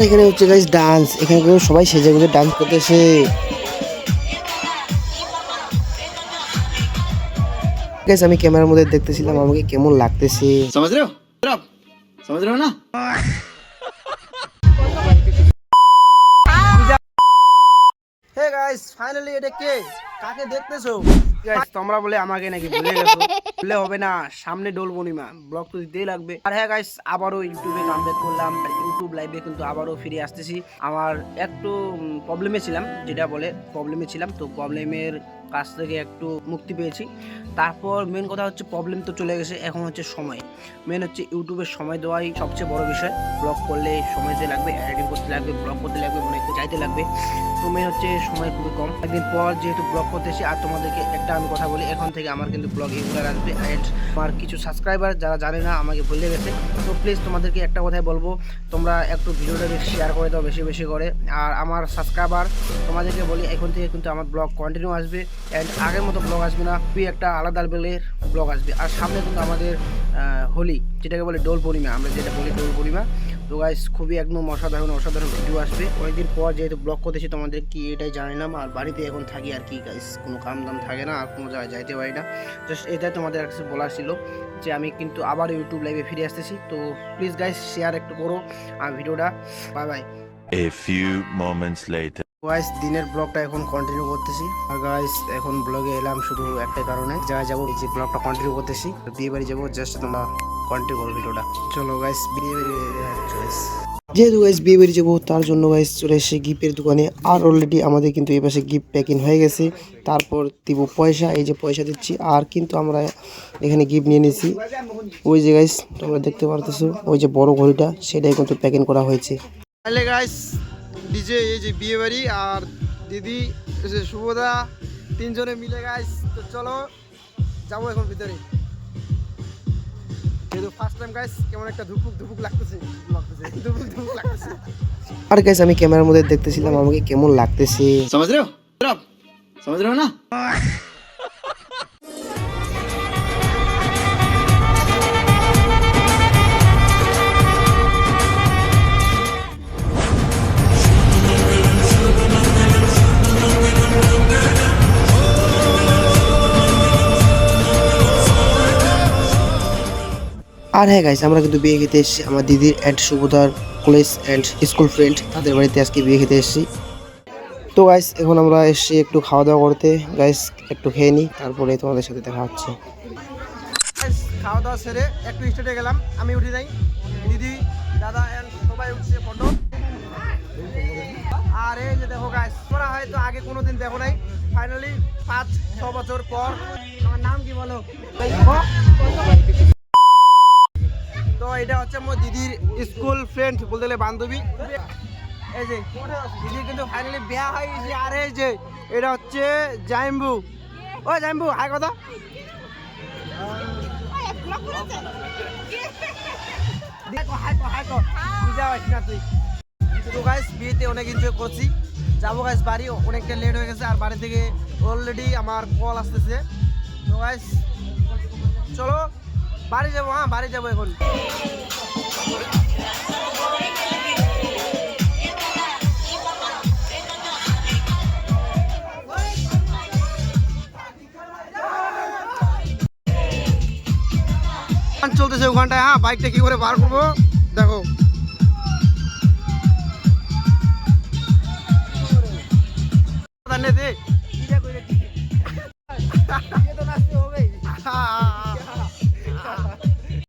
আর এখানে হচ্ছে guys dance এখানে করে সবাই সেজে গুজে ডান্স করতেছে। গাইজ আমি ক্যামেরার মধ্যে দেখতেছিলাম আমাকে কেমন লাগতেছে। সমাজ রে সমাজ রে না? হে গাইস ফাইনালি এটা কে? কাকে দেখতেছো? তোমরা বলে আমাকে নাকি ভুলে গেছো। ভুলে হবে না, সামনে ডোল পূর্ণিমা, ব্লগ তো দিতেই লাগবে। আর হ্যাঁ গাইস আবারও ইউটিউবে কামব্যাক করলাম ইউটিউব লাইভে কিন্তু আবারও ফিরে আসতেছি। আমার একটু প্রবলেমে ছিলাম, যেটা বলে প্রবলেমে ছিলাম। তো প্রবলেমের কাছ থেকে একটু মুক্তি পেয়েছি। তারপর মেন কথা হচ্ছে প্রবলেম তো চলে গেছে, এখন হচ্ছে সময়। মেন হচ্ছে ইউটিউবের সময় দেওয়াই সবচেয়ে বড় বিষয়। ব্লগ করলে সময় যে লাগবে এডিটিং করতে লাগবে ব্লগ করতে লাগবে অনেক চাইতে লাগবে। তো মেন হচ্ছে সময় খুবই কম। একদিন পর যেহেতু ব্লগ করতেছি আর তোমাদেরকে একটা আমি কথা বলি, এখন থেকে আমার কিন্তু ব্লগ রেগুলার আসবে। অ্যান্ড আমার কিছু সাবস্ক্রাইবার যারা জানে না, আমাকে ভুলে গেছে। তো প্লিজ তোমাদেরকে একটা কথাই বলব, তোমরা একটু ভিডিওটা বেশি শেয়ার করে দাও বেশি বেশি করে। আর আমার সাবস্ক্রাইবার তোমাদেরকে বলি, এখন থেকে কিন্তু আমার ব্লগ কন্টিনিউ আসবে। অ্যান্ড আগের মতো ব্লগ আসবে না। খুবই একটা আলাদা লেভেলের ব্লগ আসবে। আর সামনে কিন্তু আমাদের হোলি, যেটাকে বলে ডোল পূর্ণিমা। আমরা যেটা বলি ডোল পূর্ণিমা। তো গাইস খুবই একদম অসাধারণ অসাধারণ ভিডিও আসবে। অনেকদিন পর যেহেতু ব্লগ করতেছি, তোমাদের কি এটাই জানিলাম। আর বাড়িতে এখন থাকি আর কি গাইস কোনো কাম দাম থাকে না, আর কোনো জায়গায় যাইতে পারি না। জাস্ট এটাই তোমাদের কাছে বলার ছিল, যে আমি কিন্তু আবার ইউটিউব লাইভে ফিরে আসতেছি। তো প্লিজ গাইস শেয়ার একটু করো। আর ভিডিওটা bye bye A few moments later. Guys দিনের ব্লগটা এখন কন্টিনিউ করতেছি। আর গাইস এখন ব্লগে এলাম শুধু একটাই কারণে। জায়গায় যাব যে ব্লগটা কন্টিনিউ করতেছি। বিয়ে বাড়ি যাব জাস্ট তোমরা কন্টিনিউ করো ভিডিওটা। চলো গাইস বিয়ে বাড়ি গাইস যেহেতু গাইস বিয়ে বাড়ি যাব, তার জন্য গাইস চলে এসে গিফটের দোকানে। আর অলরেডি আমাদের কিন্তু এই পাশে গিফট প্যাকিং হয়ে গেছে। তারপর দিব পয়সা, এই যে পয়সা দিচ্ছি। আর কিন্তু আমরা এখানে গিফট নিয়ে নিয়েছি। ওই যে গাইস তোমরা দেখতে পারতেছো, ওই যে বড় ঘড়িটা, সেটাই কিন্তু প্যাকিং করা হয়েছে। হ্যালো গাইস ডিজে এই যে বিয়ে বাড়ি আর দিদি শুভদা তিনজনে মিলে গাইস তো চলো যাব এখন ভিতরে। ফার্স্ট টাইম গাইস কেমন একটা ধুপুক ধুপুক লাগতেছে ধুপুক ধুপুক লাগতেছে। আর গাইস আমি ক্যামেরার মধ্যে দেখতেছিলাম আমাকে কেমন লাগতেছে। সমাজ রেও সমাজ রেও না? আর হ্যাঁ গাইস আমরা কিন্তু বিয়ে খেতে এসেছি। আমার দিদির অ্যান্ড শুভদার কলেজ অ্যান্ড স্কুল ফ্রেন্ড তাদের বাড়িতে আজকে বিয়ে খেতে এসেছি। তো গাইস এখন আমরা এসেছি একটু খাওয়া দাওয়া করতে। গাইস একটু খেয়ে নিই, তারপরে তোমাদের সাথে দেখা হচ্ছে। খাওয়া দাওয়া সেরে একটু স্টেটে গেলাম। আমি উঠে যাই দিদি, দাদা, and সবাই উঠছে ফটো আর এই যে দেখো গাইস তোরা হয়তো আগে কোনোদিন দেখো নাই। ফাইনালি পাঁচ, ছ বছর পর। আমার নাম কি বলো? তো এটা হচ্ছে আমার দিদির স্কুল ফ্রেন্ড বলতে গেলে বান্ধবী। এই যে, দিদির কিন্তু ফাইনালি বিয়া হয়ে গেছে। আর এই যে, এটা হচ্ছে জাইম্বু। ও জাইম্বু হাই কথা? তো গাইস বিয়েতে অনেক এনজয় করছি। যাব গাইস বাড়ি। অনেকটা লেট হয়ে গেছে। আর বাড়ি থেকে অলরেডি আমার কল আসতেছে। তো গাইস চলো। বাড়ি যাব হ্যাঁ বাড়ি যাব এখন। চলতেছে ওখানটায় হ্যাঁ বাইকটা কি করে বার করব? দেখো। জানে দে। হ্যাঁ, হ্যাঁ,